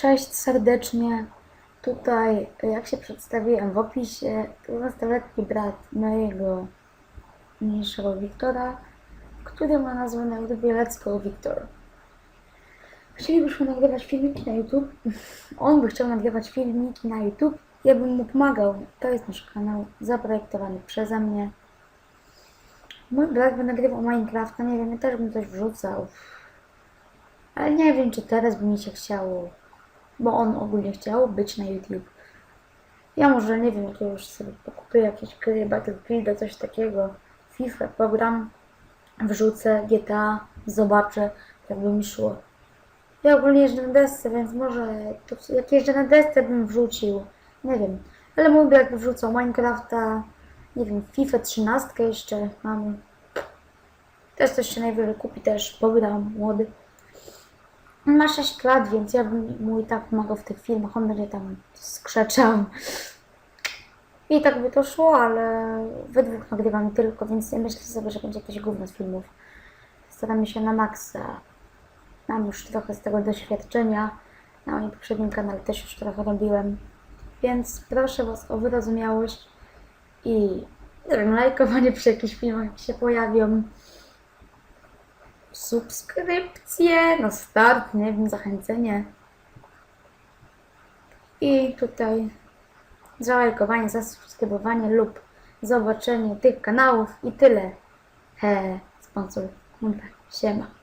Cześć serdecznie. Tutaj, jak się przedstawiłem w opisie, 12-letni brat mojego mniejszego Wiktora, który ma nazwę na YouTubie Let's Go. Chcielibyśmy nagrywać filmiki na YouTube. On by chciał nagrywać filmiki na YouTube. Ja bym mu pomagał. To jest nasz kanał, zaprojektowany przeze mnie. Mój brat by nagrywał Minecrafta, nie wiem, ja też bym coś wrzucał. Ale nie wiem, czy teraz by mi się chciało, bo on ogólnie chciał być na YouTube. Ja może, nie wiem, jakiegoś sobie pokupię jakieś gry, Battlefielda, coś takiego, FIFA, program, wrzucę, GTA, zobaczę, jak by mi szło. Ja ogólnie jeżdżę na desce, więc może to, jak jeżdżę na desce bym wrzucił, nie wiem. Ale mój brat wrzucał Minecrafta, nie wiem, FIFA 13 jeszcze mamy. Też coś się najwyżej kupi też, program młody. Ma 6 lat, więc ja bym mu i tak pomagał w tych filmach. On będzie tam skrzeczał. I tak by to szło, ale we dwóch nagrywamy tylko, więc nie myślę sobie, że będzie jakieś gówno z filmów. Staramy się na maksa. Mam już trochę z tego doświadczenia. Na moim poprzednim kanale też już trochę robiłem. Więc proszę Was o wyrozumiałość i lajkowanie przy jakichś filmach, jak się pojawią subskrypcje na start, nie wiem, zachęcenie. I tutaj zalajkowanie, zasubskrybowanie lub zobaczenie tych kanałów i tyle. He, sponsor. Siema.